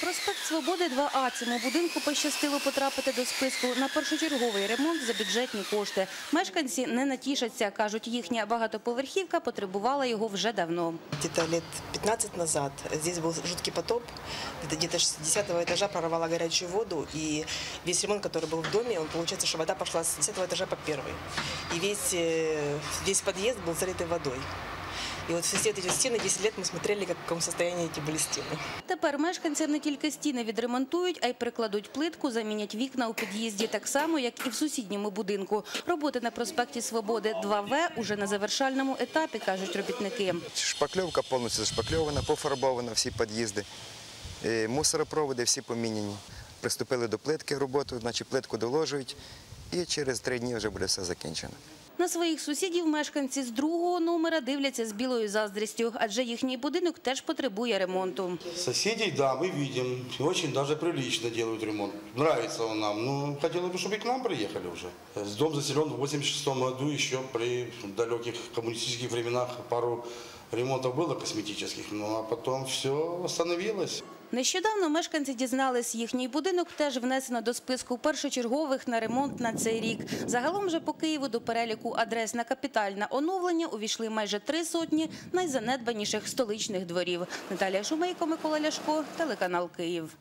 Проспект Свободи 2А. Цьому будинку пощастило потрапити до списку на першочерговий ремонт за бюджетні кошти. Мешканці не натішаться. Кажуть, їхня багатоповерхівка потребувала його вже давно. Где-то лет 15 назад здесь был жуткий потоп. Где-то где-то с 10 этажа прорвало горячую воду. И весь ремонт, который был в доме, он, получается, что вода пошла с 10 этажа по первый. И весь, э, весь подъезд был залитый водой. И вот все эти стены 10 лет мы смотрели, как, в каком состоянии эти были стены. Тепер мешканці не тільки стіни відремонтують, а й прикладуть плитку, замінять вікна у під'їзді так само, як і в сусідньому будинку. Роботи на проспекті Свободи 2В уже на завершальному етапі, кажуть робітники. Шпакльовка повністю зашпакльована, пофарбована всі під'їзди. Е, Мусоропроводи всі поміняні. Приступили до плитки роботу, значить плитку доложують і через три дні вже буде все закінчено. На своїх сусідів мешканці з другого номера дивляться з білою заздрістю, адже їхній будинок теж потребує ремонту. Соседей, да, мы видим. И Очень даже прилично делают ремонт. Нравится он нам. Ну, хотелось бы, чтобы и к нам приехали уже. Э, Дом заселен в 86 году, еще при далеких коммунистических временах пару ремонтов было косметических, ну а потом все остановилось. Нещодавно мешканці дізнались, їхній будинок теж внесено до списку першочергових на ремонт на цей рік. Загалом же по Києву до переліку адрес на капітальне оновлення увійшли майже три сотні найзанедбаніших столичних дворів. Наталія Шумейко, Микола Ляшко, телеканал Київ.